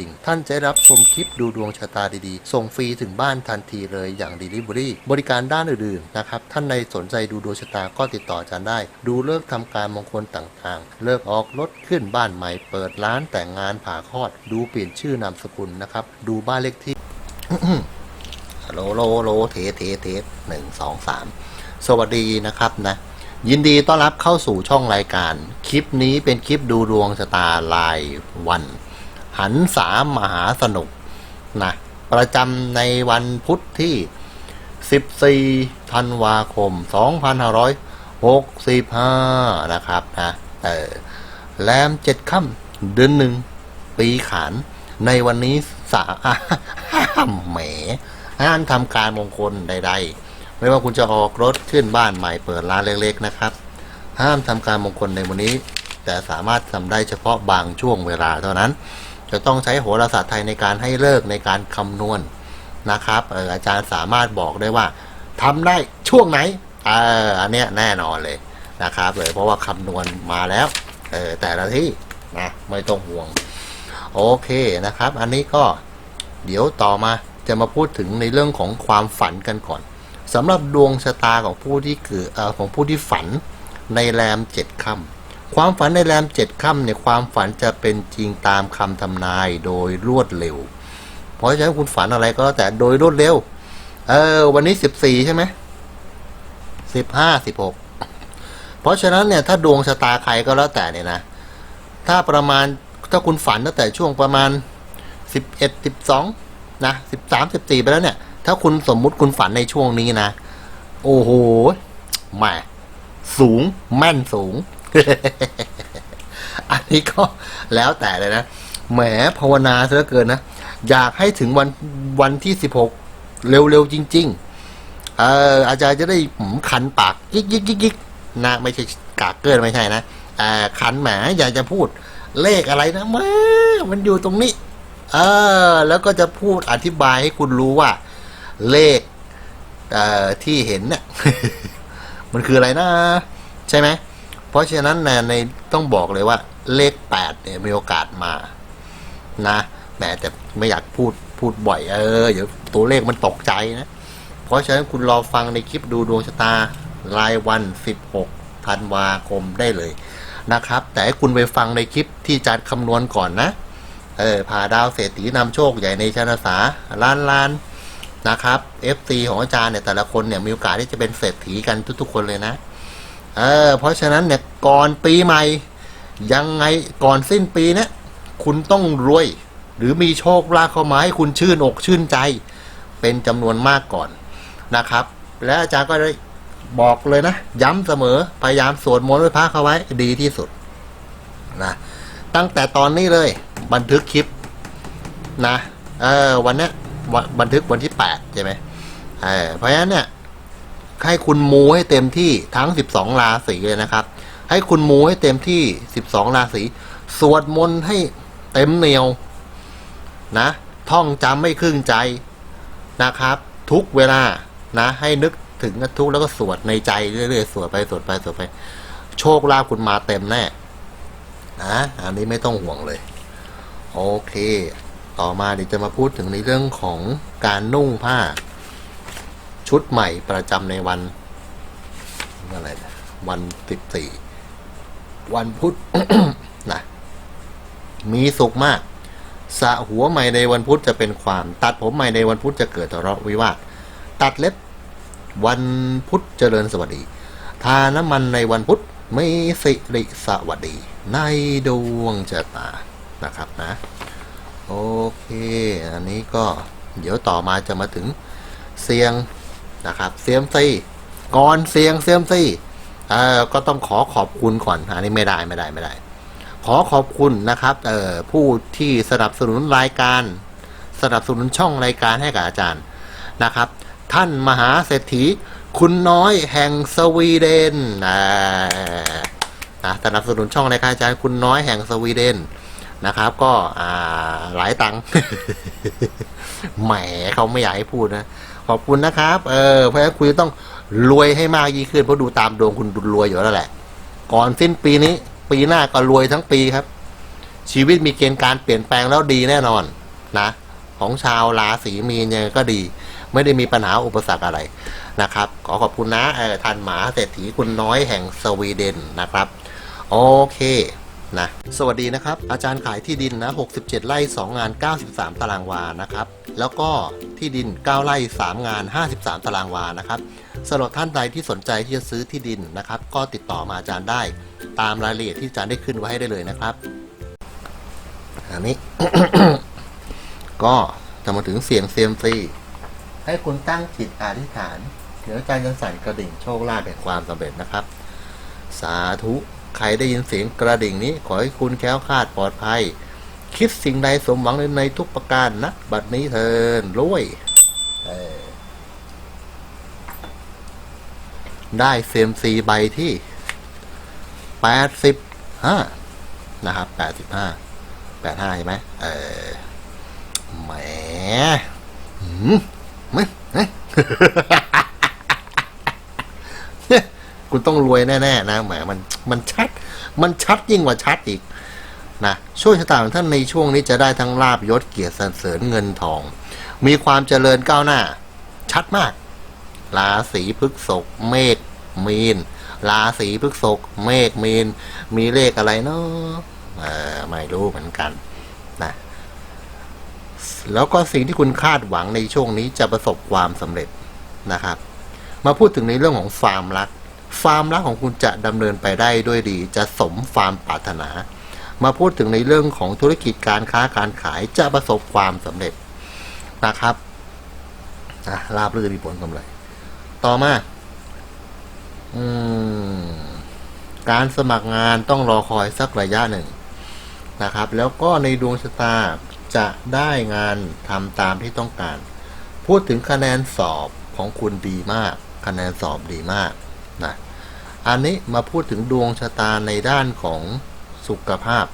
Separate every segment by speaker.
Speaker 1: ดิ่ง ท่านจะได้รับชมคลิปดูดวงชะตาดีๆ ส่งฟรีถึงบ้านทันทีเลยอย่าง Delivery บริการด้านอื่นๆนะครับ ท่านในสนใจดูดวงชะตาก็ติดต่ออาจารย์ได้ ดูเลิกษ์ทำการมงคลต่างๆ เลิกออกรถขึ้นบ้านใหม่ เปิดร้านแต่งงานผ่าคลอด ดูเปลี่ยนชื่อนามสกุลนะครับ ดูบ้านเลขที่โลโลโลเทเทเทหนึ่งสองสามสวัสดีนะครับนะยินดีต้อนรับเข้าสู่ช่องรายการ คลิปนี้เป็นคลิปดูดวงชะตารายวัน หันสามมหาสนุกนะประจำในวันพุธที่ 14 ธันวาคม 2565 นะครับนะเออแรมเจ็ดค่ำเดือนหนึ่ง ปีขาน ในวันนี้สาห้ามแหมห้ามทำการมงคลใด ๆ ไม่ว่าคุณจะออกรถขึ้นบ้านใหม่เปิดร้านเล็กๆนะครับ ห้ามทำการมงคลในวันนี้ แต่สามารถทำได้เฉพาะบางช่วงเวลาเท่านั้น จะต้องใช้โหราศาสตร์ไทยในการให้เลิกในการคำนวณนะครับอออาจารย์สามารถบอกได้ว่าทำได้ช่วงไหนเอออันเนี้ยแน่นอนเลยนะครับเลยเพราะว่าคำนวณมาแล้วเออแต่ละที่นะไม่ต้องห่วง โอเคนะครับ อันนี้ก็เดี๋ยวต่อมาจะมาพูดถึงในเรื่องของความฝันกันก่อนสำหรับดวงชะตาของผู้ที่เกิดของผู้ที่ฝันในแรมเจ็ดค่ำ ความฝันในแรมเจ็ดค่ำเนี่ยความฝันจะเป็นจริงตามคำทำนายโดยรวดเร็ว เพราะฉะนั้นคุณฝันอะไรก็แล้วแต่โดยรวดเร็ว เออ วันนี้สิบสี่ใช่ไหมสิบห้าสิบหกเพราะฉะนั้นเนี่ยถ้าดวงชะตาใครก็แล้วแต่เนี่ยนะ ถ้าประมาณถ้าคุณฝันตั้งแต่ช่วงประมาณสิบเอ็ดสิบสองนะสิบสามสิบสี่ไปแล้วเนี่ย ถ้าคุณสมมุติคุณฝันในช่วงนี้นะ โอ้โหแหม่สูงแม่นสูง อันนี้ก็แล้วแต่เลยนะ แหมภาวนาซะเหลือเกินนะ อยากให้ถึงวันวันที่สิบหกเร็วๆจริง ๆ เอออาจารย์จะได้หมคันปากยิกยิกยิกยิกนะไม่ใช่กากเกินไม่ใช่นะเออคันแหมอยากจะพูดเลขอะไรนะแมามันอยู่ตรงนี้ เออ แล้วก็จะพูดอธิบายให้คุณรู้ว่า เลขเออที่เห็นเนี่ยมันคืออะไรนะ ใช่ไหม เพราะฉะนั้นนะในต้องบอกเลยว่า เลขแปดเนี่ยมีโอกาสมา นะแหมแต่ไม่อยากพูดพูดบ่อยเออเดี๋ยวตัวเลขมันตกใจนะ เพราะฉะนั้นคุณรอฟังในคลิปดูดวงชะตารายวัน 16ธันวาคมได้เลยนะครับ แต่ให้คุณไปฟังในคลิปที่อาจารย์คำนวณก่อนนะเออผ่าดาวเศรษฐีนำโชคใหญ่ในชนสาล้านล้านนะครับ FC ของอาจารย์เนี่ยแต่ละคนเนี่ยมีโอกาสที่จะเป็นเศรษฐีกันทุกๆคนเลยนะ เออเพราะฉะนั้นเนี่ยก่อนปีใหม่ ยังไงก่อนสิ้นปีเนี่ยคุณต้องรวย หรือมีโชคลาภเข้ามาให้คุณชื่นอกชื่นใจ เป็นจำนวนมากก่อนนะครับ และอาจารย์ก็ได้บอกเลยนะ ย้ำเสมอพยายามสวดมนต์ไว้พระเข้าไว้ดีที่สุดนะตั้งแต่ตอนนี้เลย บันทึกคลิปนะเออวันเนี้ยบันทึกวันที่แปดใช่ไหมเออเพราะฉะนั้นเนี่ย ให้คุณมูให้เต็มที่ทั้ง 12 ราศีเลยนะครับ ให้คุณมูให้เต็มที่ 12 ราศีสวดมนต์ให้เต็มเหนียว นะ ท่องจำไม่ครึ่งใจนะครับ ทุกเวลานะ ให้นึกถึงทุกแล้วก็สวดในใจเรื่อยๆสวดไปสวดไปสวดไป โชคลาภคุณมาเต็มแน่นะอันนี้ไม่ต้องห่วงเลย โอเค ต่อมาเดี๋ยวจะมาพูดถึงในเรื่องของการนุ่งผ้า ชุดใหม่ประจำในวันอะไรนะวันสิบสี่วันพุธนะมีสุขมากสะหัวใหม่ในวันพุธจะเป็นความ ตัดผมใหม่ในวันพุธจะเกิดทะเลาะวิวาทตัดเล็บวันพุธเจริญสวัสดี ทาน้ำมันในวันพุธไม่สิริสวัสดี ในดวงชะตานะครับนะ โอเค อันนี้ก็เดี๋ยวต่อมาจะมาถึงเสียง นะครับเซียมซีก่อนเสียงเซียมซีเอ่อก็ต้องขอขอบคุณก่อนอันนี้ไม่ได้ไม่ได้ไม่ได้ ขอขอบคุณนะครับเออผู้ที่สนับสนุนรายการ สนับสนุนช่องรายการให้กับอาจารย์นะครับ ท่านมหาเศรษฐีคุณน้อยแห่งสวีเดนนะนะสนับสนุนช่องรายการอาจารย์คุณน้อยแห่งสวีเดนนะครับ ก็อ่าหลายตังค์แหมเขาไม่อยากให้พูดนะ ขอบคุณนะครับ เออ เพราะฉะนั้นคุณต้องรวยให้มากยิ่งขึ้นเพราะดูตามดวงคุณดูรวยอยู่แล้วแหละ ก่อนสิ้นปีนี้ ปีหน้าก็รวยทั้งปีครับ ชีวิตมีเกณฑ์การเปลี่ยนแปลงแล้วดีแน่นอนนะ ของชาวราศีมีนยังไงก็ดี ไม่ได้มีปัญหาอุปสรรคอะไรนะครับ ขอขอบคุณนะท่านหมาเศรษฐีคุณน้อยแห่งสวีเดนนะครับ โอเค นะสวัสดีนะครับ อาจารย์ขายที่ดินนะ 67 ไร่ 2 งาน 93 ตารางวานะครับ แล้วก็ที่ดิน 9 ไร่ 3 งาน 53 ตารางวานะครับสำหรับท่านใดที่สนใจที่จะซื้อที่ดินนะครับ ก็ติดต่อมาอาจารย์ได้ ตามรายละเอียดที่อาจารย์ได้ขึ้นไว้ให้ได้เลยนะครับอันนี้ ก็จะมาถึงเสียงเซียมซีให้คุณตั้งจิตอธิษฐาน เดี๋ยวอาจารย์จะสั่นกระดิ่งโชคลาภแห่งความสำเร็จนะครับ สาธุ ใครได้ยินเสียงกระดิ่งนี้ ขอให้คุณแคล้วคลาดปลอดภัย คิดสิ่งใดสมหวังในทุกประการนะบัดนี้เทินรวยได้เซมซีใบที่แปดสิบห้านะครับแปดสิบห้าแปดห้าใช่ไหมเออแหมหืมไม่เฮ้ย คุณ ต้องรวยแน่ๆนะแหมมันมันชัด มันชัดยิ่งกว่าชัดอีกนะโช่วยชะตาของท่านในช่วงนี้จะได้ทั้งลาบยศเกียรติสรรเสริญเงินทอง มีความเจริญก้าวหน้า ชัดมาก ราศีพฤษภเมษมีน ราศีพฤษภเมษมีน มีเลขอะไรเนาะไม่รู้เหมือนกันนะแล้วก็สิ่งที่คุณคาดหวังในช่วงนี้จะประสบความสำเร็จนะครับ มาพูดถึงในเรื่องของฟามรัก ฟาร์มรักของคุณจะดำเนินไปได้ด้วยดี จะสมฟาร์มปรารถนา มาพูดถึงในเรื่องของธุรกิจการค้าการขายจะประสบความสำเร็จนะครับอะราบรื่นมีผลกำไร ต่อมาอืมการสมัครงานต้องรอคอยสักระยะหนึ่งนะครับ แล้วก็ในดวงชะตาจะได้งานทำตามที่ต้องการ พูดถึงคะแนนสอบของคุณดีมาก คะแนนสอบดีมาก นะอันนี้มาพูดถึงดวงชะตาในด้านของสุขภาพ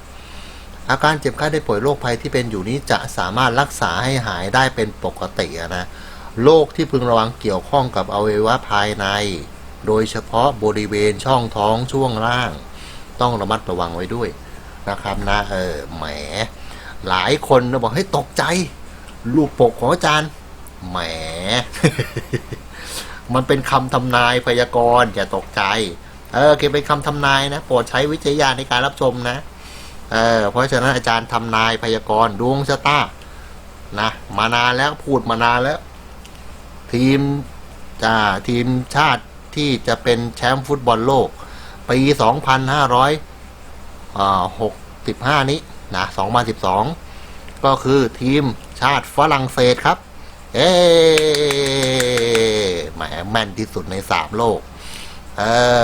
Speaker 1: อาการเจ็บไข้ได้ป่วยโรคภัยที่เป็นอยู่นี้จะสามารถรักษาให้หายได้เป็นปกตินะโรคที่พึงระวังเกี่ยวข้องกับอวัยวะภายใน โดยเฉพาะบริเวณช่องท้องช่วงล่าง ต้องระมัดระวังไว้ด้วยนะครับนะเออแหม หลายคนนะบอกให้ยตกใจ ลูกปกของอาจารย์แหม มันเป็นคำทำนายพยากรณ์อย่าตกใจ เออเก็บเป็นคำทำนายนะโปรดใช้วิจารณญาในการรับชมนะ เออเพราะฉะนั้นอาจารย์ทำนายพยากรณ์ดวงชะตานะมานานแล้วพูดมานานแล้ว ทีมอ่าทีมชาติที่จะเป็นแชมป์ฟุตบอลโลก ปี 2565 นี้นะ2012 ก็คือทีมชาติฝรั่งเศสครับ เอ๊ แม่นที่สุดในสามโลก เอ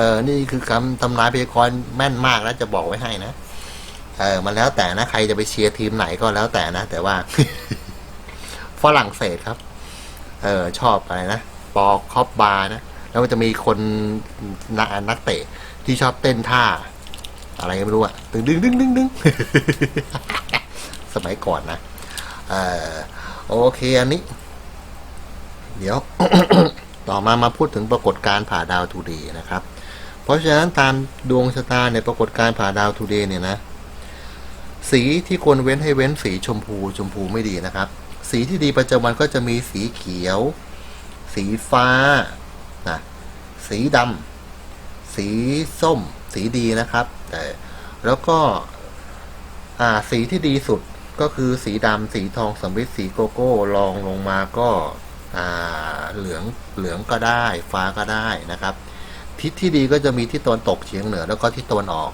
Speaker 1: อ นี่คือคำทำนายพยากรณ์แม่นมากนะจะบอกไว้ให้นะ เออ มันแล้วแต่นะ ใครจะไปเชียร์ทีมไหนก็แล้วแต่นะ แต่ว่า ฝรั่งเศสครับ เออ ชอบอะไรนะ ปอคอบบาร์นะ แล้วมันจะมีคนนนักเตะที่ชอบเต้นท่า อะไรไม่รู้อะตึงดึงดึงดึงดึงสมัยก่อนนะ เออโอเค อันนี้ เดี๋ยว ต่อมามาพูดถึงปรากฏการณ์ผ่าดาวทูเดย์นะครับ เพราะฉะนั้นตามดวงชะตาในปรากฏการณ์ผ่าดาวทูเดย์เนี่ยนะสีที่ควรเว้นให้เว้นสีชมพูชมพูไม่ดีนะครับ สีที่ดีประจำวันก็จะมีสีเขียว สีฟ้านะสีดำสีส้ม สีดีนะครับแต่แล้วก็สีที่ดีสุดก็คือสีดำสีทองสำริดสีโกโก้ลองลงมาก็ เหลืองเหลืองก็ได้ฟ้าก็ได้นะครับ ทิศที่ดีก็จะมีที่ตะวันตกเฉียงเหนือแล้วก็ทิศตะวันออก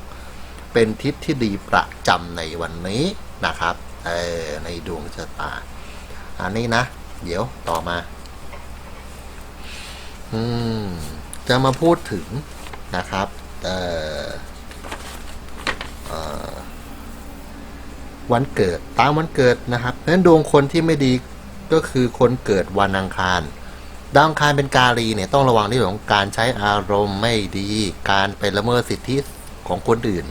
Speaker 1: เป็นทิศที่ดีประจำในวันนี้นะครับเออในดวงชะตา อันนี้นะ เดี๋ยวต่อมา อืม จะมาพูดถึงนะครับเออเออวันเกิดตามวันเกิดนะครับเพราะฉะนั้นดวงคนที่ไม่ดี ก็คือคนเกิดวันอังคารดาวอังคารเป็นกาลีเนี่ยต้องระวังในเรื่องของการใช้อารมณ์ไม่ดี การไปละเมิดสิทธิของคนอื่น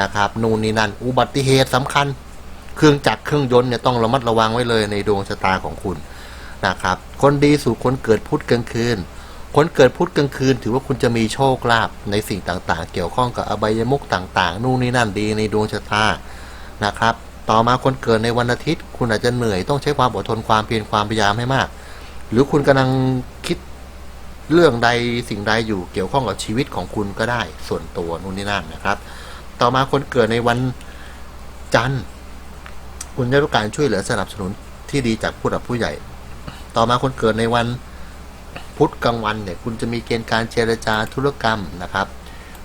Speaker 1: นะครับนูนนี่นั่นอุบัติเหตุสำคัญ เครื่องจักรเครื่องยนต์เนี่ยต้องระมัดระวังไว้เลยในดวงชะตาของคุณนะครับ คนดีสู่คนเกิดพุธกลางคืน คนเกิดพุธกลางคืน ถือว่าคุณจะมีโชคลาภในสิ่งต่างๆ เกี่ยวข้องกับอบายมุกต่าง ๆ นู่นนี่นั่นดีในดวงชะตานะครับ ต่อมาคนเกิดในวันอาทิตย์ คุณอาจจะเหนื่อยต้องใช้ความอดทนความเพียรความพยายามให้มาก หรือคุณกำลังคิดเรื่องใดสิ่งใดอยู่เกี่ยวข้องกับชีวิตของคุณก็ได้ส่วนตัวนู่นนี่นั่นนะครับ ต่อมาคนเกิดในวันจันทร์ คุณได้รับการช่วยเหลือสนับสนุนที่ดีจากผู้หลักผู้ใหญ่ ต่อมาคนเกิดในวันพุธกลางวันเนี่ยคุณจะมีเกณฑ์การเจรจาธุรกรรมนะครับ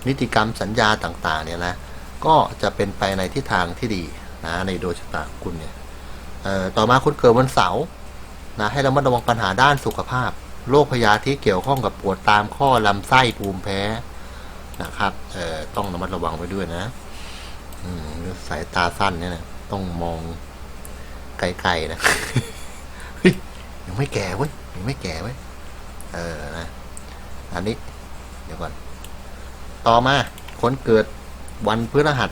Speaker 1: นิติกรรมสัญญาต่างๆเนี่ยนะก็จะเป็นไปในทิศทางที่ดี นะในดวงชะตาคุณเนี่ยเอ่อต่อมาคนเกิดวันเสาร์นะให้รามาระวังปัญหาด้านสุขภาพโรคพยาธิเกี่ยวข้องกับปวดตามข้อลำไส้ภูมิแพ้นะครับเอ่อต้องระมัดระวังไว้ด้วยนะสายตาสั้นเนี่ยนะต้องมองไกลๆนะยยังไม่แก่เว้ยยังไม่แก่เว้ยเออนะอันนี้ เดี๋ยวก่อน ต่อมาคนเกิดวันพฤหัส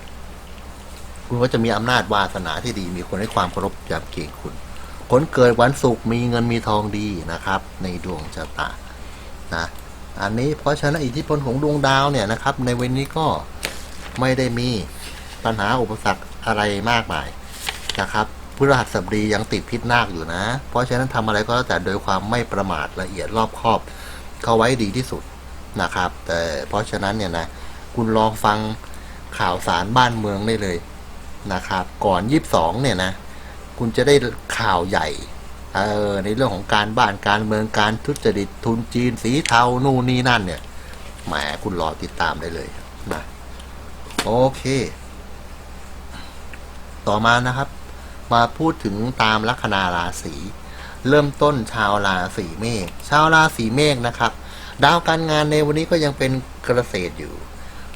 Speaker 1: คุณก็จะมีอำนาจวาสนาที่ดี มีคนให้ความเคารพยำเกรงคุณคนเกิดวันศุกร์มีเงินมีทองดีนะครับ ในดวงชะตานะอันนี้เพราะฉะนั้นอิทธิพลของดวงดาวเนี่ยนะครับ ในวันนี้ก็ไม่ได้มีปัญหาอุปสรรคอะไรมากมายนะครับพฤหัสบดียังติดพิษนาคอยู่นะ เพราะฉะนั้นทำอะไรก็แล้วแต่โดยความไม่ประมาทละเอียดรอบคอบ เข้าไว้ดีที่สุดนะครับ แต่เพราะฉะนั้นเนี่ยนะคุณลองฟังข่าวสารบ้านเมืองได้เลย นะครับ ก่อนยีิบสองเนี่ยนะ คุณจะได้ข่าวใหญ่เออในเรื่องของการบ้านการเมืองการทุจริตทุนจีนสีเทานู่นนี่นั่นเนี่ยแหมคุณรอติดตามได้เลยนะโอเค ต่อมานะครับ มาพูดถึงตามลัคนาราศีเริ่มต้นชาวราศีเมษชาวราศีเมษนะครับ ดาวการงานในวันนี้ก็ยังเป็นเกษตรอยู่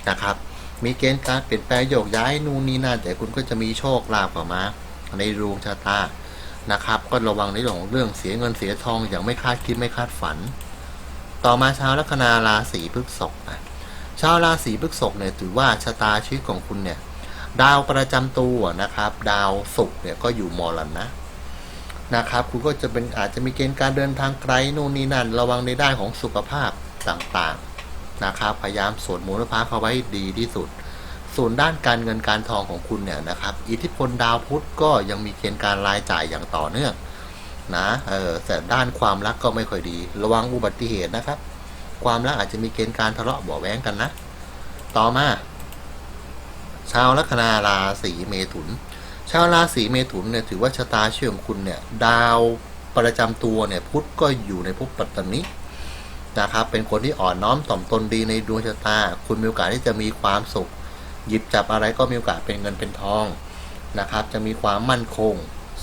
Speaker 1: นะครับ มีเกณฑ์การเปลี่ยนแปลงโยกย้ายนู่นนี่นั่นแต่คุณก็จะมีโชคลาภออกมาในดวงชะตานะครับ ก็ระวังในเรื่องของเรื่องเสียเงินเสียทองอย่างไม่คาดคิดไม่คาดฝัน ต่อมาชาวลัคนาราศีพฤษภนะชาวราศีพฤษภเนี่ยถือว่าชะตาชีวิตของคุณเนี่ย ดาวประจำตัวนะครับ ดาวศุกร์เนี่ยก็อยู่มรณะนะครับ คุณก็จะเป็นอาจจะมีเกณฑ์การเดินทางไกลโน่นนี่นั่น ระวังในด้านของสุขภาพต่างๆ นะครับพยายามสวดมนต์พระเขาไว้ดีที่สุด ส่วนด้านการเงินการทองของคุณเนี่ยนะครับ อิทธิพลดาวพุธก็ยังมีเกณฑ์การรายจ่ายอย่างต่อเนื่องนะเออแต่ด้านความรักก็ไม่ค่อยดี ระวังอุบัติเหตุนะครับ ความรักอาจจะมีเกณฑ์การทะเลาะเบาแว้งกันนะ ต่อมา ชาวลัคนาราศีเมถุน ชาวราศีเมถุนเนี่ยถือว่าชะตาเชื่อของคุณเนี่ย ดาวประจำตัวเนี่ยพุธก็อยู่ในภพปัตตนิ นะครับ เป็นคนที่อ่อนน้อมถ่อมตนดีในดวงชะตา คุณมีโอกาสที่จะมีความสุข หยิบจับอะไรก็มีโอกาสเป็นเงินเป็นทองนะครับ จะมีความมั่นคง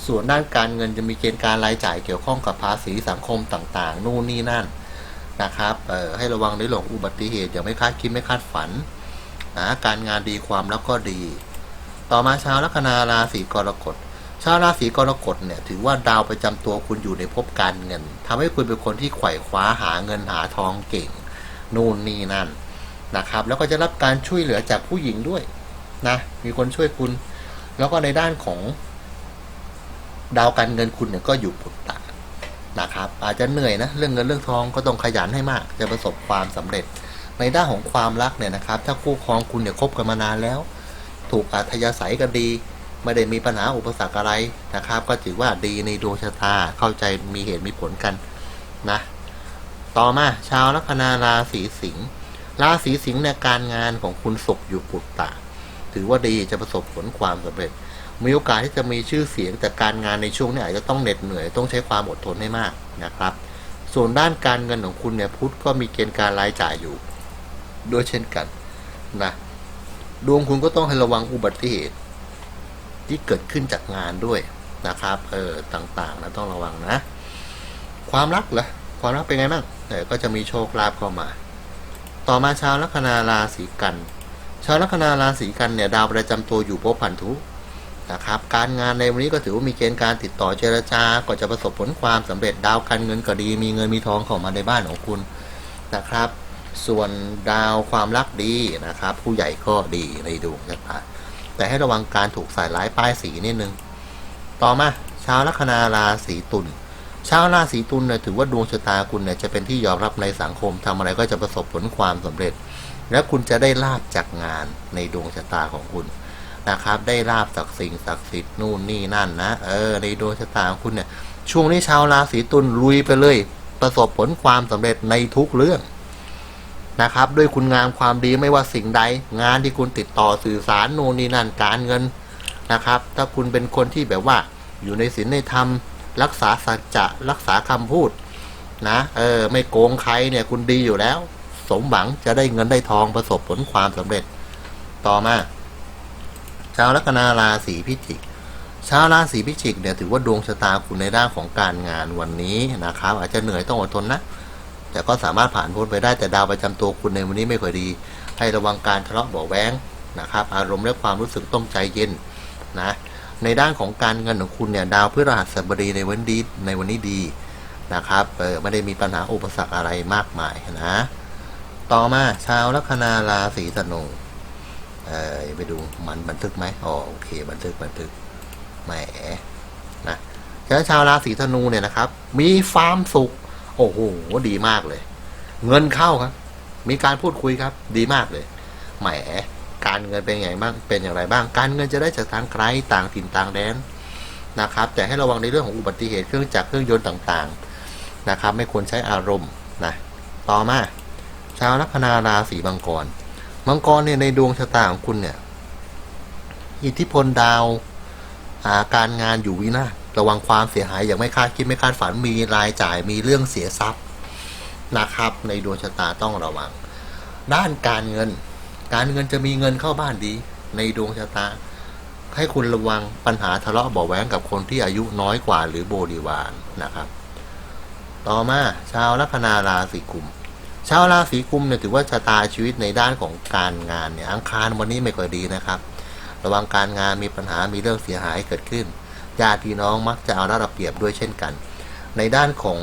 Speaker 1: ส่วนด้านการเงินจะมีเกณฑ์การรายจ่ายเกี่ยวข้องกับภาษีสังคมต่างๆ นู่นนี่นั่นนะครับเอ่อให้ระวังในเรื่องอุบัติเหตุอย่าไม่คาดคิดไม่คาดฝันนะการงานดีความรักก็ดี ต่อมาชาวลัคนาราศีกรกฎ ชาวราศีกรกฎเนี่ยถือว่าดาวประจำตัวคุณอยู่ในภพการเงินทำให้คุณเป็นคนที่ไขว่คว้าหาเงินหาทองเก่ง นู่นนี่นั่นนะครับ แล้วก็จะรับการช่วยเหลือจากผู้หญิงด้วยนะมีคนช่วยคุณ แล้วก็ในด้านของ ดาวการเงินคุณเนี่ยก็อยู่ปุตตะนะครับ อาจจะเหนื่อยนะเรื่องเงินเรื่องทองก็ต้องขยันให้มาก จะประสบความสำเร็จ ในด้านของความรักเนี่ยนะครับ ถ้าคู่ครองคุณเนี่ยคบกันมานานแล้ว ถูกอัธยาศัยกันดี ไม่ได้มีปัญหาอุปสรรคอะไรนะครับ ก็ถือว่าดีในดวงชะตาเข้าใจมีเหตุมีผลกันนะต่อมาชาวลัคนาราศีสิงห์ราศีสิงห์เนี่ยการงานของคุณศกอยู่ปุตตะ ถือว่าดีจะประสบผลความสำเร็จ มีโอกาสที่จะมีชื่อเสียงแต่การงานในช่วงนี้อาจจะต้องเหน็ดเหนื่อยต้องใช้ความอดทนให้มากนะครับ ส่วนด้านการเงินของคุณเนี่ยพุธก็มีเกณฑ์การรายจ่ายอยู่ ด้วยเช่นกันนะดวงคุณก็ต้องให้ระวังอุบัติเหตุ ที่เกิดขึ้นจากงานด้วยนะครับ เออ ต่างๆนะต้องระวังนะ ความรักเหรอ ความรักเป็นไงบ้างเออก็จะมีโชคลาภเข้ามา ต่อมาชาวลัคนาราศีกัน ชาวลัคนาราศีกันเนี่ยดาวประจำตัวอยู่ภพพันธุนะครับ การงานในวันนี้ก็ถือว่ามีเกณฑ์การติดต่อเจรจาก็จะประสบผลความสำเร็จดาวการเงินก็ดี มีเงินมีทองเข้ามาในบ้านของคุณนะครับ ส่วนดาวความรักดีนะครับ ผู้ใหญ่ก็ดีในดวงชะตา แต่ให้ระวังการถูกใส่ร้ายป้ายสีนิดนึง ต่อมาชาวลัคนาราศีตุลชาวราศีตุลเนี่ยถือว่าดวงชะตาคุณเนี่ยจะเป็นที่ยอมรับในสังคมทำอะไรก็จะประสบผลความสำเร็จ และคุณจะได้ลาบจากงานในดวงชะตาของคุณนะครับ ได้ลาบจากสิ่งศักดิ์สิทธิ์นู่นนี่นั่นนะเออในดวงชะตาของคุณเนี่ยช่วงนี้ชาวราศีตุลลุยไปเลย ประสบผลความสำเร็จในทุกเรื่อง นะครับ ด้วยคุณงามความดีไม่ว่าสิ่งใด งานที่คุณติดต่อสื่อสารนู่นนี่นั่นการเงินนะครับ ถ้าคุณเป็นคนที่แบบว่าอยู่ในศีลในธรรม รักษาสัจจะรักษาคำพูดนะเออไม่โกงใครเนี่ยคุณดีอยู่แล้ว สมหวังจะได้เงินได้ทองประสบผลความสำเร็จต่อมาชาวลัคนาราศีพิจิกชาวราศีพิจิกเนี่ยถือว่าดวงชะตาคุณในด้านของการงานวันนี้นะครับ อาจจะเหนื่อยต้องอดทนนะ แต่ก็สามารถผ่านพ้นไปได้แต่ดาวประจำตัวคุณในวันนี้ไม่ค่อยดี ให้ระวังการทะเลาะเบาะแว้งนะครับ อารมณ์และความรู้สึกต้องใจเย็นนะในด้านของการเงินของคุณเนี่ยดาวพฤหัสบดีในวันดีในวันนี้ดีนะครับเออไม่ได้มีปัญหาอุปสรรคอะไรมากมายนะต่อมาชาวลัคนาราศีธนูเออไปดูมันบันทึกไหมอ๋อโอเค บันทึกบันทึกแหมนะแล้วชาวราศีธนูเนี่ยนะครับ มีความสุข โอ้โหดีมากเลย เงินเข้าครับ มีการพูดคุยครับ ดีมากเลยแหมการเงินเป็นอย่างบ้างเป็นอย่างไรบ้าง การเงินจะได้จากทางไกลต่างถิ่นต่างแดนนะครับ แต่ให้ระวังในเรื่องของอุบัติเหตุเครื่องจักรเครื่องยนต์ต่างๆนะครับ ไม่ควรใช้อารมณ์นะต่อมาชาวลัคนาราศีมังกรมังกรเนี่ยในดวงชะตาของคุณเนี่ย อิทธิพลดาวาการงานอยู่วินาศ ระวังความเสียหายอย่างไม่คาดคิดไม่คาดฝันมีรายจ่ายมีเรื่องเสียทรัพย์นะครับ ในดวงชะตาต้องระวัง ด้านการเงิน การเงินจะมีเงินเข้าบ้านดี ในดวงชะตา ให้คุณระวังปัญหาทะเลาะเบาะแว้งกับคนที่อายุน้อยกว่าหรือโบริวารนะครับ ต่อมาชาวลัคนาราศีกุมชาวราศีกุมเนี่ยถือว่าชะตาชีวิตในด้านของการงานเนี่ยอังคารวันนี้ไม่ค่อยดีนะครับ ระวังการงานมีปัญหามีเรื่องเสียหายเกิดขึ้น ญาติพี่น้องมักจะเอารัดเอาเปรียบด้วยเช่นกัน ในด้านของ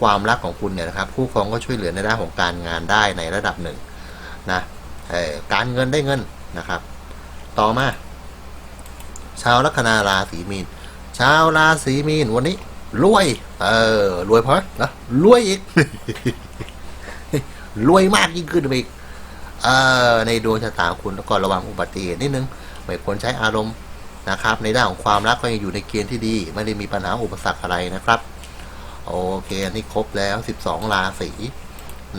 Speaker 1: ความรักของคุณเนี่ยนะครับคู่ครองก็ช่วยเหลือในด้านของการงานได้ในระดับหนึ่งนะการเงินได้เงินนะครับ ต่อมา ชาวลัคนาราศีมีน ชาวราศีมีนวันนี้รวย เออรวยเพราะนะรวยอีกรวยมากยิ่งขึ้นไปอีกเออในดวงชะตาคุณก็ระวังอุบัติเหตุนิดนึงไม่ควรใช้อารมณ์ นะครับ ในด้านของความรักก็ยังอยู่ในเกณฑ์ที่ดี ไม่ได้มีปัญหาอุปสรรคอะไรนะครับ โอเค อันนี้ครบแล้ว 12 ราศี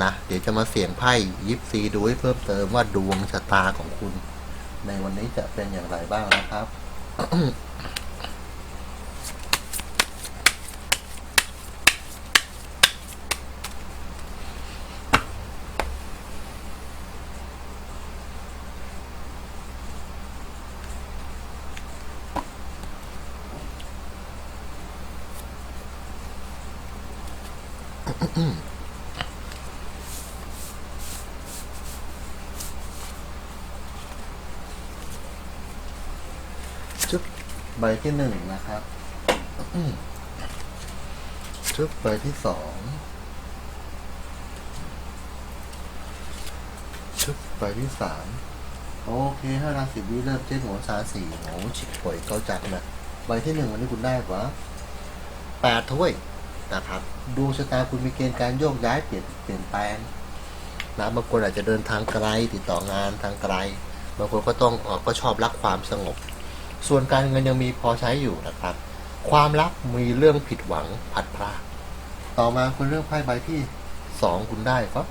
Speaker 1: นะ เดี๋ยวจะมาเสี่ยงไพ่ยิปซีดูให้เพิ่มเติมว่าดวงชะตาของคุณ ในวันนี้จะเป็นอย่างไรบ้างนะครับ ชุบใบที่หนึ่งนะครับชุบใบที่สองชุบใบที่สามโอเคห้าราศีวิเริ่มเจ๊หัวสาสี่โอ้ฉิบป่วยเกาจัดนะใบที่หนึ่งวันนี้คุณได้กว่าแปดถ้วย นะครับดวงชะตาคุณมีเกณฑ์การโยกย้ายเปลี่ยนเปลี่ยนแปลงนะบางคนอาจจะเดินทางไกลติดต่องานทางไกลบางคนก็ต้องออก็ชอบรักความสงบ ส่วนการเงินยังมีพอใช้อยู่นะครับ ความรักมีเรื่องผิดหวังผัดพลาดต่อมาคุณเลือกไพ่ใบที่สองคุณได้ครับ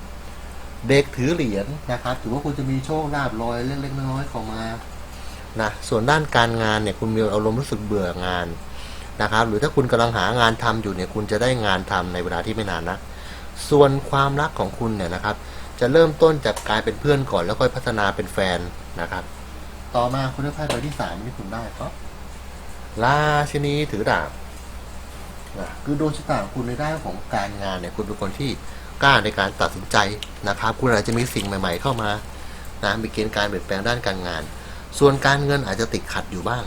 Speaker 1: เด็กถือเหรียญนะครับถือว่าคุณจะมีโชคลาภลอยเล็กๆน้อยๆเข้ามานะส่วนด้านการงานเนี่ยคุณมีอารมณ์รู้สึกเบื่องาน นะครับ หรือถ้าคุณกำลังหางานทำอยู่เนี่ยคุณจะได้งานทำในเวลาที่ไม่นานนะส่วนความรักของคุณเนี่ยนะครับ จะเริ่มต้นจากการเป็นเพื่อนก่อนแล้วค่อยพัฒนาเป็นแฟนนะครับ ต่อมาคุณเลือกไพ่ใบที่สามที่คุณได้ครับราชินีถือดาบคือดวงชะตาของคุณในด้านของการงานเนี่ยคุณเป็นคนที่กล้าในการตัดสินใจนะครับ คุณอาจจะมีสิ่งใหม่ ๆ เข้ามานะมีเกณฑ์การเปลี่ยนแปลงด้านการงาน ส่วนการเงินอาจจะติดขัดอยู่บ้าง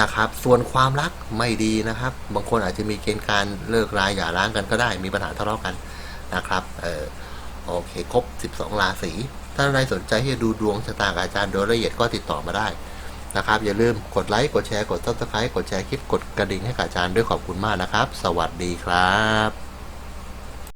Speaker 1: นะครับ ส่วนความรักไม่ดีนะครับ บางคนอาจจะมีเกณฑ์การเลิกรายหย่าร้างกันก็ได้ มีปัญหาทะเลาะกันนะครับเออโอเคครบ 12 ราศีถ้าใครสนใจที่จะดูดวงชะตากับอาจารย์โดยละเอียดก็ติดต่อมาได้นะครับ อย่าลืมกดไลค์กดแชร์กด subscribe กดแชร์คลิปกดกระดิ่งให้กับอาจารย์ด้วยขอบคุณมากนะครับ สวัสดีครับ